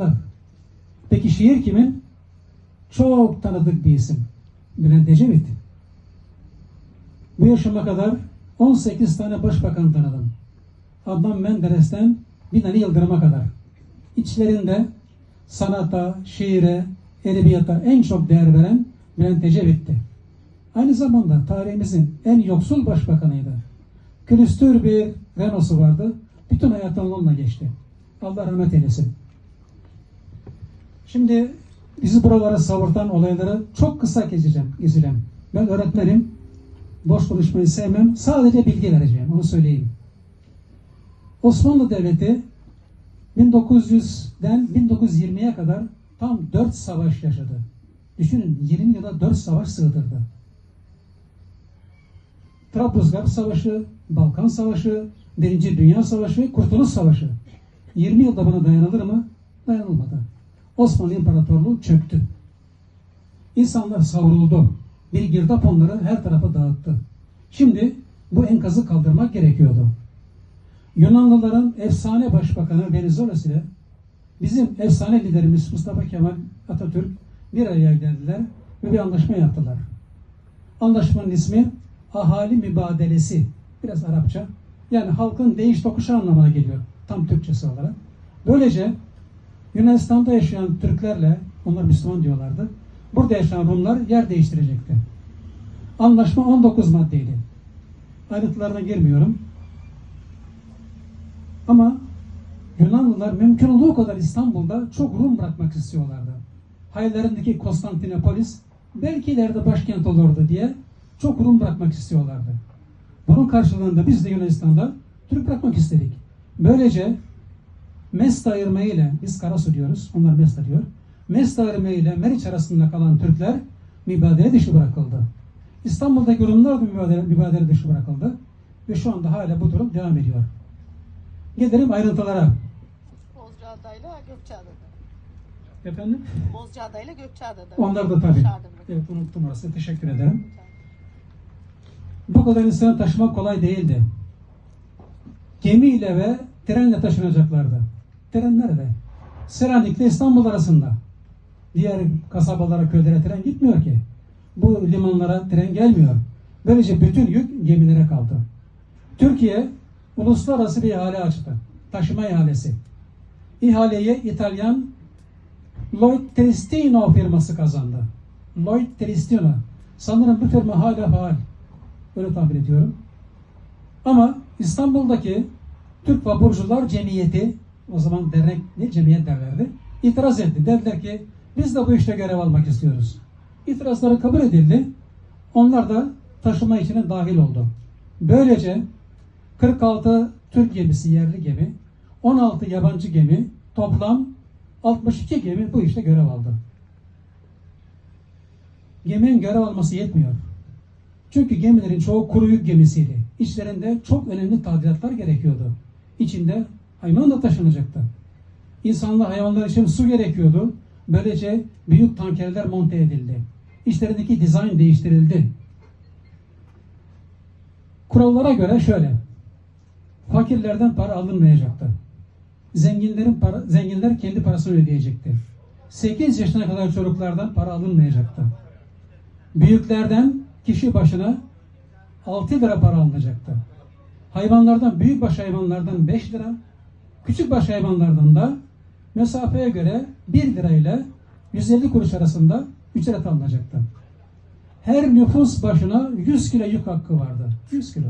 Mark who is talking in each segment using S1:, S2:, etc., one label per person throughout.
S1: Haklı. Peki şiir kimin? Çok tanıdık bir isim. Bülent Ecevit. Bu yaşıma kadar 18 tane başbakan tanıdım. Adnan Menderes'ten Binali Yıldırım'a kadar. İçlerinde sanata, şiire, edebiyata en çok değer veren Bülent Ecevit'ti. Aynı zamanda tarihimizin en yoksul başbakanıydı. Külüstür bir Renault'su vardı. Bütün hayatı onunla geçti. Allah rahmet eylesin. Şimdi bizi buralara savurtan olayları çok kısa geçeceğim, geçeceğim. Ben öğretmenim. Boş konuşmayı sevmem. Sadece bilgi vereceğim. Onu söyleyeyim. Osmanlı Devleti 1900'den 1920'ye kadar tam 4 savaş yaşadı. Düşünün 20 yıla 4 savaş sığdırdı. Trablusgarp Savaşı, Balkan Savaşı, Birinci Dünya Savaşı, Kurtuluş Savaşı. 20 yılda buna dayanılır mı? Dayanılmadı. Osmanlı İmparatorluğu çöktü. İnsanlar savruldu. Bir girdap onları her tarafa dağıttı. Şimdi bu enkazı kaldırmak gerekiyordu. Yunanlıların efsane başbakanı Venizelos ile bizim efsane liderimiz Mustafa Kemal Atatürk bir araya geldiler ve bir anlaşma yaptılar. Anlaşmanın ismi ahali mübadelesi. Biraz Arapça. Yani halkın değiş tokuşu anlamına geliyor. Tam Türkçesi olarak. Böylece Yunanistan'da yaşayan Türklerle, onlar Müslüman diyorlardı. Burada yaşayan Rumlar yer değiştirecekti. Anlaşma 19 maddeydi. Ayrıntılarına girmiyorum. Ama Yunanlılar mümkün olduğu kadar İstanbul'da çok Rum bırakmak istiyorlardı. Hayallerindeki Konstantinopolis belki ileride başkent olurdu diye çok Rum bırakmak istiyorlardı. Bunun karşılığında biz de Yunanistan'da Türk bırakmak istedik. Böylece Mesta Irmağı ile biz Karasu diyoruz, onlar Mesta diyor. Mesta Irmağı ile Meriç arasında kalan Türkler mübadele dışı bırakıldı. İstanbul'daki Rumlar da mübadele, mübadele dışı bırakıldı. Ve şu anda hala bu durum devam ediyor. Gelelim ayrıntılara.
S2: Bozcaada'yla Gökçeada'da.
S1: Efendim?
S2: Bozcaada'yla Gökçeada'da.
S1: Onlar da tabii. Evet unuttum orası. Teşekkür ederim. Bu kadar insanı taşımak kolay değildi. Gemiyle ve trenle taşınacaklardı. Tren nerede? Selanik'le İstanbul arasında. Diğer kasabalara, köylere tren gitmiyor ki. Bu limanlara tren gelmiyor. Böylece bütün yük gemilere kaldı. Türkiye uluslararası bir ihale açtı. Taşıma ihalesi. İhaleyi İtalyan Lloyd Tristino firması kazandı. Lloyd Tristino. Sanırım bu firma hala faal. Öyle tahmin ediyorum. Ama İstanbul'daki Türk Vapurcular Cemiyeti, o zaman dernek ne cemiyet derlerdi, itiraz etti. Dediler ki biz de bu işte görev almak istiyoruz. İtirazları kabul edildi. Onlar da taşıma içine dahil oldu. Böylece 46 Türk gemisi yerli gemi, 16 yabancı gemi, toplam 62 gemi bu işte görev aldı. Geminin görev alması yetmiyor. Çünkü gemilerin çoğu kuru yük gemisiydi. İçlerinde çok önemli tadilatlar gerekiyordu. İçinde hayvan da taşınacaktı. İnsanlar hayvanlar için su gerekiyordu. Böylece büyük tankerler monte edildi. İçlerindeki dizayn değiştirildi. Kurallara göre şöyle. Fakirlerden para alınmayacaktı. Zenginlerin para, zenginler kendi parasını ödeyecekti. 8 yaşına kadar çocuklardan para alınmayacaktı. Büyüklerden kişi başına 6 lira para alınacaktı. Hayvanlardan, büyükbaş hayvanlardan 5 lira, küçükbaş hayvanlardan da mesafeye göre 1 lira ile 150 kuruş arasında ücret alınacaktı. Her nüfus başına 100 kilo yük hakkı vardı. 100 kilo.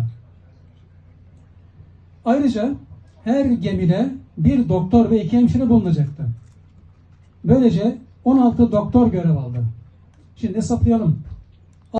S1: Ayrıca her gemide bir doktor ve iki hemşire bulunacaktı. Böylece 16 doktor görev aldı. Şimdi hesaplayalım.